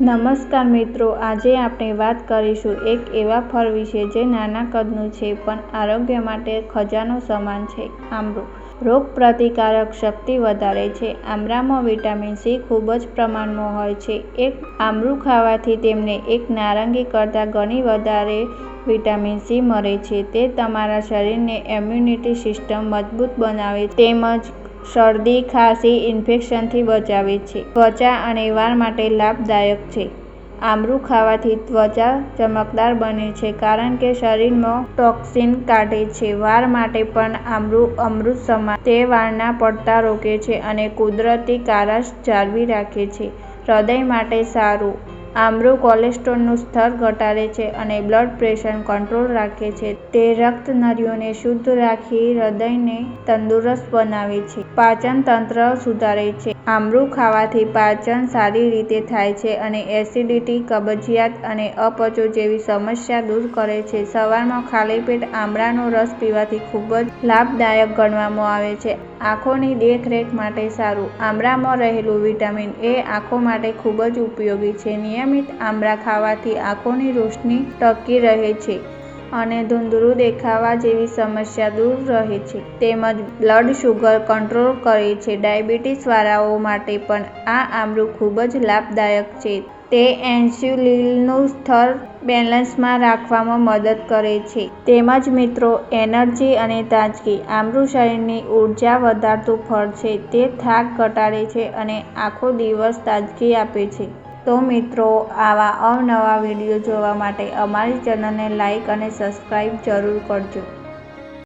નમસ્કાર મિત્રો, આજે આપણે વાત કરીશું એક એવા ફળ વિશે જે નાના કદનું છે, પણ આરોગ્ય માટે ખજાનો સમાન છે, આમળું. રોગ પ્રતિકારક શક્તિ વધારે છે. આમળામાં વિટામિન સી ખૂબ જ પ્રમાણમાં હોય છે. એક આમળું ખાવાથી તેમને એક નારંગી કરતાં ઘણી વધારે વિટામિન સી મળે છે. તે તમારા શરીરને ઇમ્યુનિટી સિસ્ટમ મજબૂત બનાવે તેમજ શરદી, ખાંસી, ઇન્ફેક્શનથી બચાવે છે. ત્વચા અને વાળ માટે લાભદાયક છે. આમરું ખાવાથી ત્વચા ચમકદાર બને છે કારણ કે શરીરમાં ટોક્સિન કાઢે છે. વાળ માટે પણ આમરું અમૃત સમાન તે વાળના પડતા રોકે છે અને કુદરતી કારસ જાળવી રાખે છે. હૃદય માટે સારું. આમળું કોલેસ્ટ્રોલનું સ્તર ઘટાડે છે અને બ્લડ પ્રેશર કંટ્રોલ રાખે છે. તે રક્ત નળીઓને શુદ્ધ રાખી હૃદયને તંદુરસ્ત બનાવે છે. પાચન તંત્ર સુધારે છે. આમળું ખાવાથી પાચન સારી રીતે થાય છે અને એસિડિટી, કબજિયાત અને અપચો જેવી સમસ્યા દૂર કરે છે. સવારમાં ખાલી પેટ આમળાનો રસ પીવાથી ખૂબ જ લાભદાયક ગણવામાં આવે છે. આંખોની દેખરેખ માટે સારું. આમળામાં રહેલું વિટામિન એ આંખો માટે ખૂબ જ ઉપયોગી છે. નિયમિત આમળા ખાવાથી આંખોની રોશની ટકી રહે છે અને ધૂંધળું દેખાવા જેવી સમસ્યા દૂર રહે છે. તેમજ બ્લડ શુગર કંટ્રોલ કરે છે. ડાયાબિટીસવાળાઓ માટે પણ આ આમળું ખૂબ જ લાભદાયક છે. તે એન્સ્યુલિનનું સ્તર બેલેન્સમાં રાખવામાં મદદ કરે છે. તેમજ મિત્રો, એનર્જી અને તાજગી. આમળું શરીરની ઊર્જા વધારતું ફળ છે. તે થાક ઘટાડે છે અને આખો દિવસ તાજગી આપે છે. તો મિત્રો આવા અવનવા વીડિયો જોવા માટે અમારી ચેનલને લાઇક અને સબસ્ક્રાઈબ જરૂર કરજો.